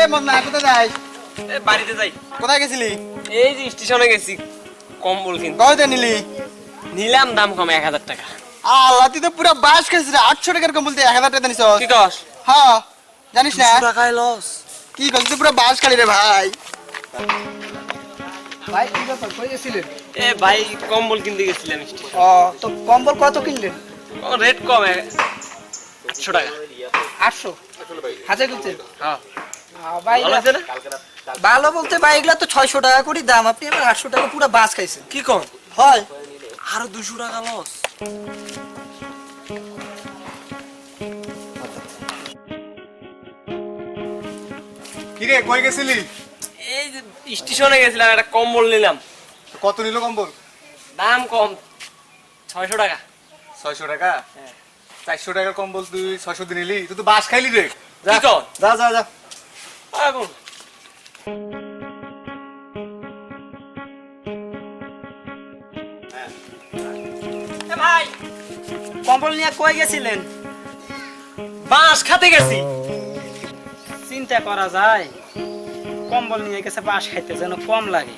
এ কোথায় যাই? এ বাড়িতে যাই। কোথায় গেছিলি? এই যে স্টেশনে গেছি কম্বল কিনতে। কয়তে নিলি? নিলাম দাম কম এক হাজার টাকা। আল্লাহ তুই তো পুরো বাস খেয়েছিস রে আটশো টাকার কম বলতে এক হাজার টাকা নিছ কি কস? হ্যাঁ জানিস না? টাকায় লস কি করছিস তুই পুরো বাস খালি রে ভাই। ভাই কি ব্যাপার? কই গেছিলেন? এ ভাই কম্বল কিনতে গেছিলাম ও তো কম্বল কত কিনলেন? রেট কম আটশো টাকা। আটশো? হাজার কিনছেন হ্যাঁ। ভাই ভালো আছে না? ভালো বলতে ভাই এগুলা তো ছয়শো টাকা করে দাম। আপনি এবার আটশো টাকা পুরো বাস খাইছেন। কি কম? হয়। আরও দুশো টাকা লস কি রে কই গেছিলি? এই যে স্টেশনে গেছিলাম একটা কম্বল নিলাম। কত নিল কম্বল? দাম কম ছয়শো টাকা। ছয়শো টাকা? চারশো টাকার কম্বল তুই ছয়শো দিন নিলি? তুই তো বাস খাইলি রে। যা যা যা এখন ভাই কম্বল নিয়ে কই গেছিলেন? বাঁশ খাতে গেছি। চিন্তা করা যায়। কম্বল নিয়ে গেছে বাস খাইতে যেন কম লাগে।